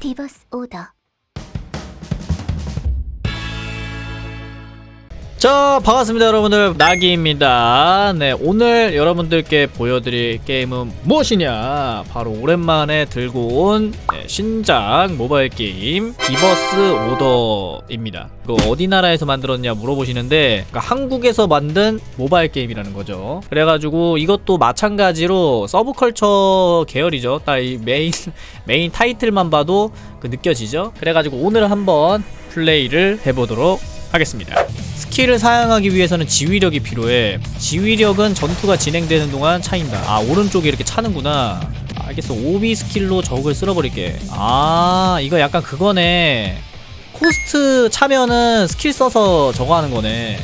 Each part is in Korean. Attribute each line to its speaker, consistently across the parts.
Speaker 1: 디버스 오더
Speaker 2: 자 반갑습니다 여러분들. 나기입니다. 네 오늘 여러분들께 보여드릴 게임은 무엇이냐? 바로 오랜만에 들고 온 네, 신작 모바일 게임 디버스 오더입니다. 이거 어디 나라에서 만들었냐 물어보시는데 그러니까 한국에서 만든 모바일 게임이라는 거죠. 그래가지고 이것도 마찬가지로 서브컬처 계열이죠. 딱 이 메인 메인 타이틀만 봐도 그 느껴지죠? 그래가지고 오늘 한번 플레이를 해보도록 하겠습니다 스킬을 사용하기 위해서는 지휘력이 필요해. 지휘력은 전투가 진행되는 동안 차인다. 아, 오른쪽에 이렇게 차는구나. 알겠어. 오비 스킬로 적을 쓸어버릴게. 아, 이거 약간 그거네. 코스트 차면은 스킬 써서 저거 하는 거네.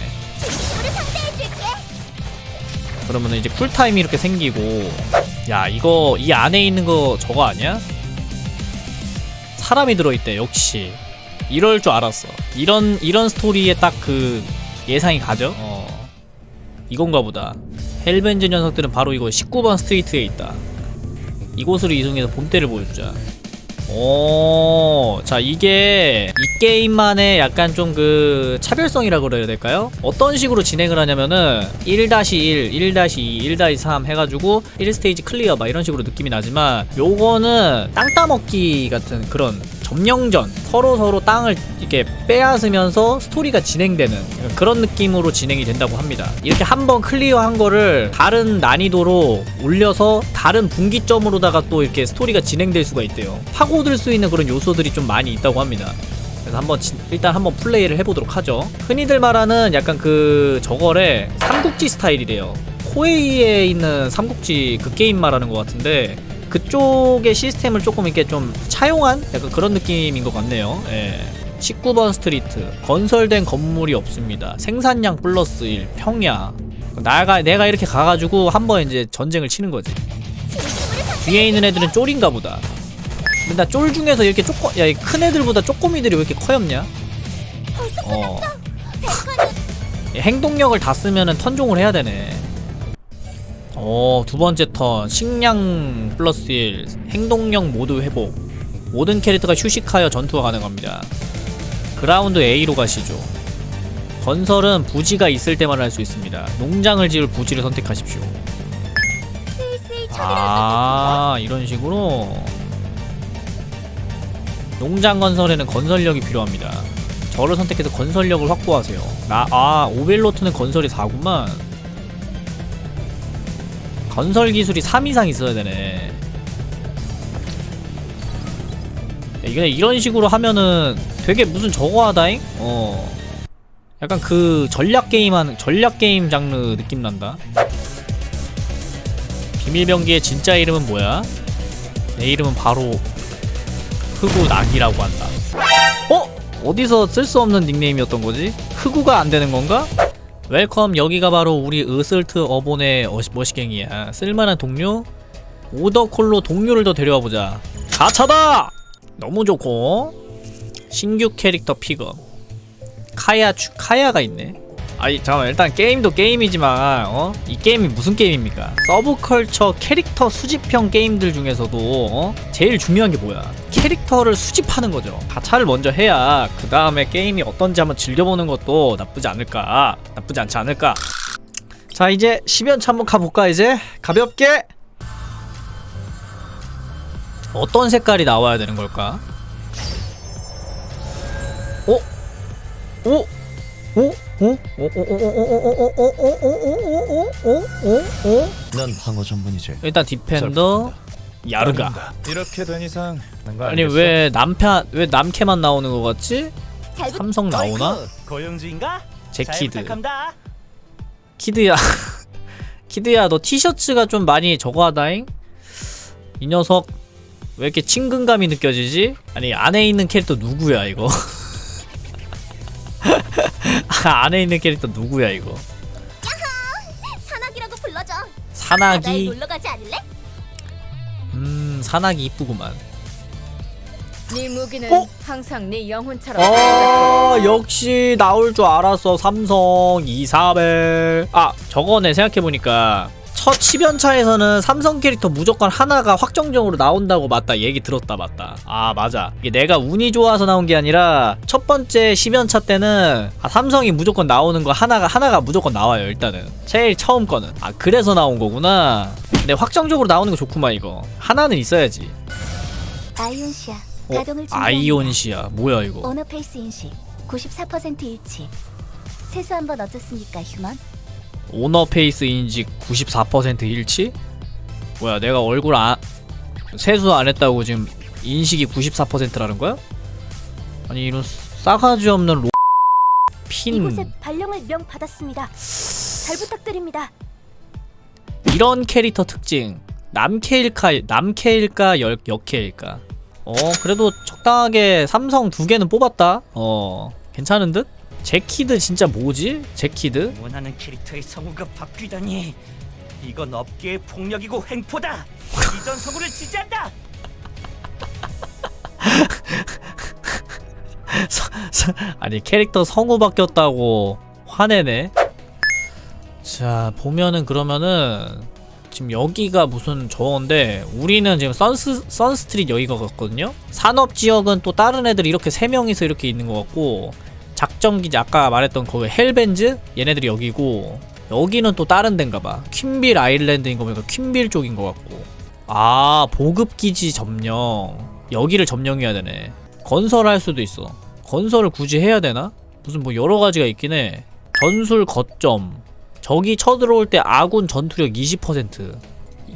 Speaker 2: 그러면은 이제 쿨타임이 이렇게 생기고. 야, 이거 이 안에 있는 거 저거 아니야? 사람이 들어있대, 역시. 이럴 줄 알았어. 이런 이런 스토리에 딱 그 예상이 가죠. 어. 이건가 보다. 헬벤즈 녀석들은 바로 이거 19번 스트리트에 있다. 이곳으로 이동해서 본때를 보여주자. 오, 자 이게 이 게임만의 약간 좀 그 차별성이라 그래야 될까요? 어떤 식으로 진행을 하냐면은 1-1, 1-2, 1-3 해가지고 1스테이지 클리어 막 이런 식으로 느낌이 나지만 요거는 땅 따먹기 같은 그런 점령전 서로 서로 땅을 이렇게 빼앗으면서 스토리가 진행되는 그런 느낌으로 진행이 된다고 합니다. 이렇게 한번 클리어한 거를 다른 난이도로 올려서 다른 분기점으로다가 또 이렇게 스토리가 진행될 수가 있대요. 파고들 수 있는 그런 요소들이 좀 많이 있다고 합니다. 그래서 한번 진- 일단 한번 플레이를 해보도록 하죠. 흔히들 말하는 약간 그 저거래 삼국지 스타일이래요. 코에이에 있는 삼국지 그 게임 말하는 것 같은데 그쪽의 시스템을 조금 이렇게 좀 차용한 약간 그런 느낌인 것 같네요. 예. 19번 스트리트 건설된 건물이 없습니다. 생산량 플러스 1 평야. 나가 내가 이렇게 가가지고 한번 이제 전쟁을 치는 거지. 뒤에 있는 애들은 쫄인가 보다. 근데 나 쫄 중에서 이렇게 쪼꼬 야큰 애들보다 쪼꼬미들이 왜 이렇게 커엽냐? 어. 행동력을 다 쓰면은 턴종을 해야 되네. 어, 두 번째 턴. 식량 플러스 1 행동력 모두 회복. 모든 캐릭터가 휴식하여 전투가 가능합니다. 그라운드 A로 가시죠. 건설은 부지가 있을 때만 할 수 있습니다. 농장을 지을 부지를 선택하십시오. 아 이런 식으로. 농장 건설에는 건설력이 필요합니다. 저를 선택해서 건설력을 확보하세요. 나, 아 오벨로트는 건설이 4구만 건설 기술이 3 이상 있어야 되네. 야, 이게 이런 식으로 하면은 되게 무슨 저거 하다잉? 어. 약간 그 전략 게임 하는 전략 게임 장르 느낌 난다. 비밀병기의 진짜 이름은 뭐야? 내 이름은 바로 흑우 낙이라고 한다. 어? 어디서 쓸 수 없는 닉네임이었던 거지? 흑우가 안 되는 건가? 웰컴 여기가 바로 우리 으슬트 어본의 머시갱이야. 쓸만한 동료? 오더콜로 동료를 더 데려와 보자. 가차다! 너무 좋고. 신규 캐릭터 픽업. 카야 추, 카야가 있네 아니 잠깐만 일단 게임도 게임이지만 어? 이 게임이 무슨 게임입니까? 서브컬처 캐릭터 수집형 게임들 중에서도 어? 제일 중요한 게 뭐야? 캐릭터를 수집하는 거죠. 가차를 먼저 해야 그 다음에 게임이 어떤지 한번 즐겨보는 것도 나쁘지 않을까? 나쁘지 않지 않을까? 자 이제 10연차 한번 가볼까 이제 가볍게 어떤 색깔이 나와야 되는 걸까? 어? 오? 오? 오?
Speaker 3: 난 방어 전문이지.
Speaker 2: 일단 디펜더 야르가.
Speaker 3: 이렇게 된 이상
Speaker 2: 아니 왜 남편 왜 남캐만 나오는 거 같지? 삼성 나오나?
Speaker 4: 고영주인가?
Speaker 2: 제키드. 키드야. 키드야 너 티셔츠가 좀 많이 저거하다잉? 이 녀석 왜 이렇게 친근감이 느껴지지? 아니 안에 있는 캐릭터 누구야 이거? 안에 있는 캐릭터 누구야 이거?
Speaker 1: 산악이라고 불러줘. 바다에
Speaker 2: 사나기
Speaker 1: 놀러 가지 않을래?
Speaker 2: 음 사나기 이쁘구만.
Speaker 5: 네 무기는
Speaker 2: 어?
Speaker 5: 항상 네 영혼처럼
Speaker 2: 어 역시 나올 줄 알았어 삼성 이사벨. 아 저거네 생각해 보니까 첫 10연차에서는 삼성 캐릭터 무조건 하나가 확정적으로 나온다고 맞다 얘기 들었다 맞다. 아 맞아. 이게 내가 운이 좋아서 나온 게 아니라 첫 번째 10연차 때는 아, 삼성이 무조건 나오는 거 하나가 하나가 무조건 나와요 일단은. 제일 처음 거는. 아 그래서 나온 거구나. 근데 확정적으로 나오는 거 좋구만 이거. 하나는 있어야지.
Speaker 1: 아이온시아
Speaker 2: 어,
Speaker 1: 가동을.
Speaker 2: 아이온시아. 뭐야 이거?
Speaker 1: 오너 페이스 인식 94% 일치. 세수 한번 어떻습니까, 휴먼?
Speaker 2: 오너 페이스 인식 94% 일치? 뭐야 내가 얼굴 안 세수 안 했다고 지금 인식이 94%라는 거야? 아니 이런 싸가지 없는 로... 핀
Speaker 1: 이곳에 발령을 명 받았습니다. 잘 부탁드립니다.
Speaker 2: 이런 캐릭터 특징 남캐일까 남캐일까 여, 여캐일까 어 그래도 적당하게 삼성 두 개는 뽑았다 어 괜찮은 듯? 제키드 진짜 뭐지? 제키드?
Speaker 4: 원하는 캐릭터의 성우가 바뀌다니. 이건 업계의 폭력이고 횡포다. 이전 성우를 지지한다.
Speaker 2: 아니 캐릭터 성우 바뀌었다고 화내네 자 보면은 그러면은 지금 여기가 무슨 저건데 우리는 지금 선스, 선스트릿 여기가 같거든요 산업 지역은 또 다른 애들 이렇게 세 명이서 이렇게 있는 것 같고 작전기지 아까 말했던 거기 헬벤즈 얘네들이 여기고 여기는 또 다른 데인가 봐 퀸빌 아일랜드인 거 보니까 퀸빌 쪽인 것 같고 아 보급기지 점령 여기를 점령해야 되네 건설할 수도 있어 건설을 굳이 해야 되나? 무슨 뭐 여러 가지가 있긴 해. 전술 거점. 적이 쳐들어올 때 아군 전투력 20%.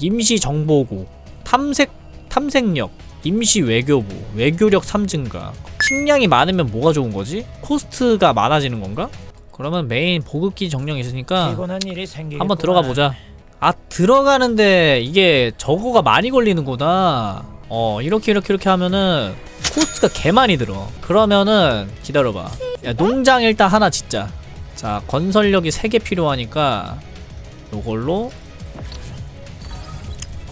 Speaker 2: 임시 정보국. 탐색 탐색력. 임시 외교부. 외교력 3 증가. 식량이 많으면 뭐가 좋은 거지? 코스트가 많아지는 건가? 그러면 메인 보급기 정령이 있으니까. 한번 들어가 보자. 아 들어가는데 이게 저거가 많이 걸리는구나. 어 이렇게 이렇게 이렇게 하면은 코스트가 개 많이 들어. 그러면은 기다려봐. 야 농장 일단 하나 짓자. 자 건설력이 3개 필요하니까 요걸로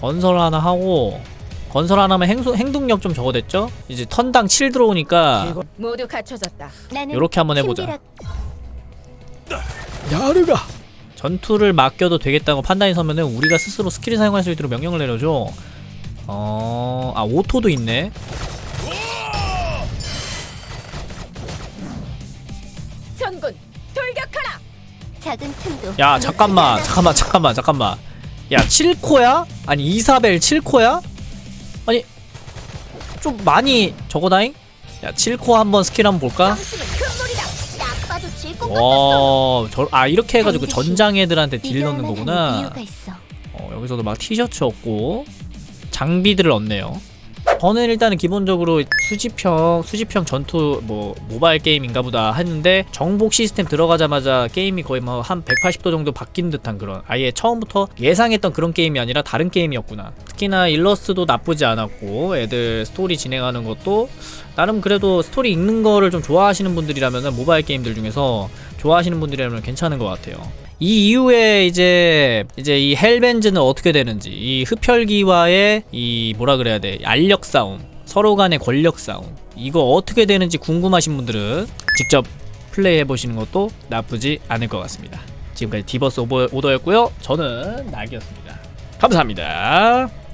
Speaker 2: 건설 하나 하고 건설 하나면 행수, 행동력 좀 적어댔죠? 이제 턴당 7 들어오니까
Speaker 5: 모두 갖춰졌다.
Speaker 2: 요렇게 한번 해보자. 야르가 전투를 맡겨도 되겠다고 판단이 서면은 우리가 스스로 스킬을 사용할 수 있도록 명령을 내려줘. 어, 아 오토도 있네.
Speaker 5: 전군 돌격하라.
Speaker 1: 작은 틈도
Speaker 2: 야 잠깐만, 잠깐만, 잠깐만, 잠깐만. 야 7코야? 아니 이사벨 7코야? 아니 좀 많이 저거다잉? 야 7코 한번 스킬 한번 볼까? 와, 저, 아 이렇게 해가지고 전장 애들한테 딜 넣는 거구나. 어, 여기서도 막 티셔츠 얻고 장비들을 얻네요. 저는 일단은 기본적으로 수집형 수집형 전투 뭐 모바일 게임인가 보다 했는데 정복 시스템 들어가자마자 게임이 거의 뭐 한 180도 정도 바뀐 듯한 그런 아예 처음부터 예상했던 그런 게임이 아니라 다른 게임이었구나. 특히나 일러스트도 나쁘지 않았고 애들 스토리 진행하는 것도 나름 그래도 스토리 읽는 거를 좀 좋아하시는 분들이라면 모바일 게임들 중에서 좋아하시는 분들이라면 괜찮은 것 같아요 이 이후에 이제 이제 이 헬벤즈는 어떻게 되는지 이 흡혈귀와의 이 뭐라 그래야 돼? 알력 싸움 서로 간의 권력 싸움 이거 어떻게 되는지 궁금하신 분들은 직접 플레이 해 보시는 것도 나쁘지 않을 것 같습니다. 지금까지 디버스 오버, 오더였고요. 저는 낙이었습니다. 감사합니다